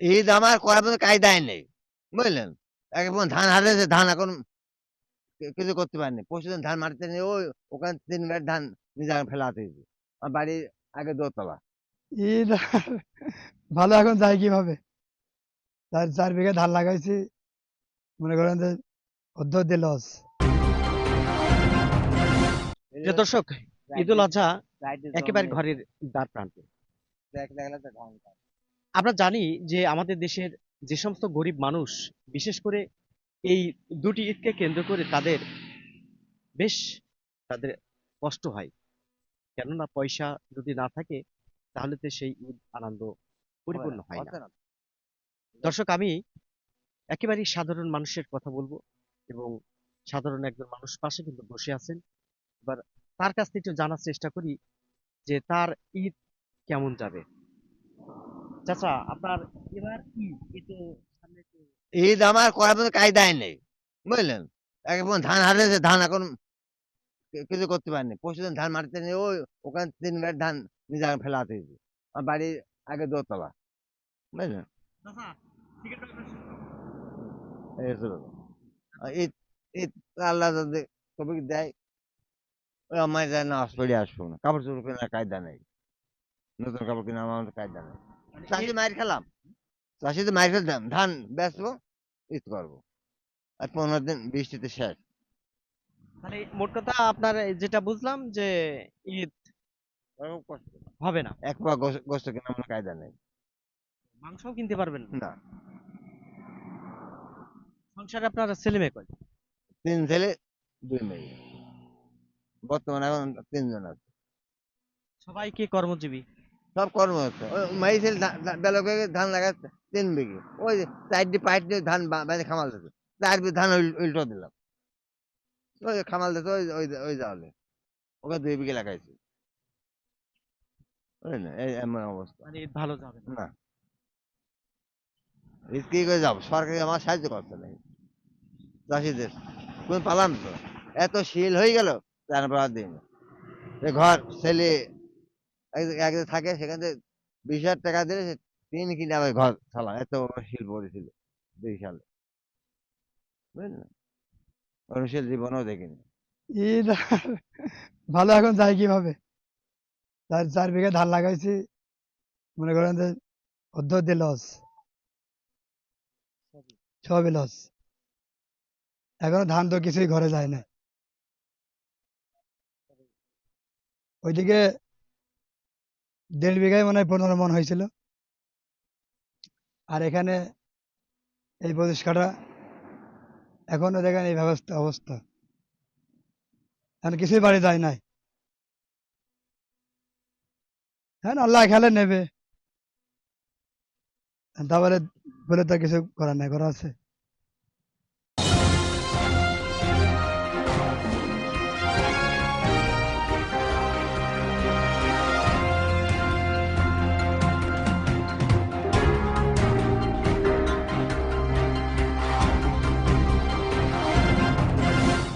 ঈদ আমার করার মতো কায়দায় নেই বুঝলেন? এখন ধান হারিয়েছে ধান এখন কিছু করতে পারিনি। পরশুদিন ধান মারতে নিয়ে ওই ওখানে তিন গাড়ি ধান নিজে ফেলাতে আমার বাড়ির আগে দোতলা। ঈদ ভালো এখন যায় কীভাবে? চার চার বিঘা ধান লাগাইছি মনে করেন যে অর্ধ দিয়ে লস। দর্শক ঈদুল আজহা একেবারে ঘরের দ্বার প্রান্তে। আমরা জানি যে আমাদের দেশের যে সমস্ত গরিব মানুষ বিশেষ করে এই দুটি ঈদকে কেন্দ্র করে তাদের বেশ তাদের কষ্ট হয়। কেননা পয়সা যদি না থাকে তাহলে তো সেই ঈদ আনন্দ পরিপূর্ণ হয় না। দর্শক আমি একেবারেই সাধারণ মানুষের কথা বলব এবং সাধারণ একজন মানুষ পাশে কিন্তু বসে আছেন। এবার তার কাছ থেকে জানার চেষ্টা করি যে তার ঈদ কেমন যাবে। চাচা আপনার এবার ঈদ এই সামনে তো ঈদ আমার করার মতো কায়দায় নেই বুঝলেন? এখন ধান হারিয়েছে ধান এখন কিছু করতে পারিনি। ধান মারতে নিয়ে ওই ওখানে তিন গাড়ি ধান নিজে ফেলাতে আমার বাড়ির আগে দোতলা বুঝলেন? ঈদ ঈদ আল্লাহ যদি তবিক দেয় ওই আমার না আসলে আসব না। কাপড় চোপড় কেনার কায়দা নেই। নতুন কাপড় কেনা আমার কায়দা নেই। চাষি মার খেলাম। চাষিতে মার খেলতাম ধান বেচবো ঈদ করব। আর পনেরো দিন বৃষ্টিতে শেষ। মানে মোট কথা আপনার যেটা বুঝলাম যে ঈদ হবে না। এক পা গোস্ত কেনা আমার কায়দা নেই। মাংসও কিনতে পারবেন না। না। সংসারে আপনার ছেলে মেয়ে কয় তিন ছেলে দুই মেয়ে। বর্তমানে এখন তিনজন আছে। সবাই কি কর্মজীবী? সব কর্ম হচ্ছে ওই মেয়ে ছেলে ধা- ধা- বেলা করে ধান লাগাচ্ছে তিন বিঘে। ওই চারটি পাঁচটি ধান বাইরে খামাল দিচ্ছে চার বিঘে ধান উল্টো দিলাম। ওই খামাল দিচ্ছে ওই ওই ওই জালে। ওকে দুই বিঘে লাগাইছি। বুঝলেন এই এমন অবস্থা। মানে ভালো যাবে না। না। এই কি করে যাব। সরকারি আমার সাহায্য করছে না। চাষিদের। কোন পালাম তো। এত শিল হয়ে গেল তারপর দিন ঘর ছেলে এক- থাকে, সেখান থেকে বিশ হাজার টাকা দিলে সে তিন কিনে আবার ঘর চালাম এত বড় শিল পড়েছিল দুই সালে। বুঝলেন জীবনেও দেখিনি। ভালো এখন যায় কীভাবে? চার চার বিঘা ধান লাগাইছি, মনে করেন যে অর্ধ লস। সবই লস। এখনও ধান তো কিছুই ঘরে যায় না। ওইদিকে দেড় বিঘায় মনে হয় পনেরো মন হয়েছিল। আর এখানে এই কাঠা এখনও দেখেন এই ব্যবস্থা, অবস্থা। এখন কিছুই বাড়ি যায় নাই। হ্যাঁ আল্লাহ খেলে নেবে। তারপরে বলে তো কিছু করার নাই করা আছে।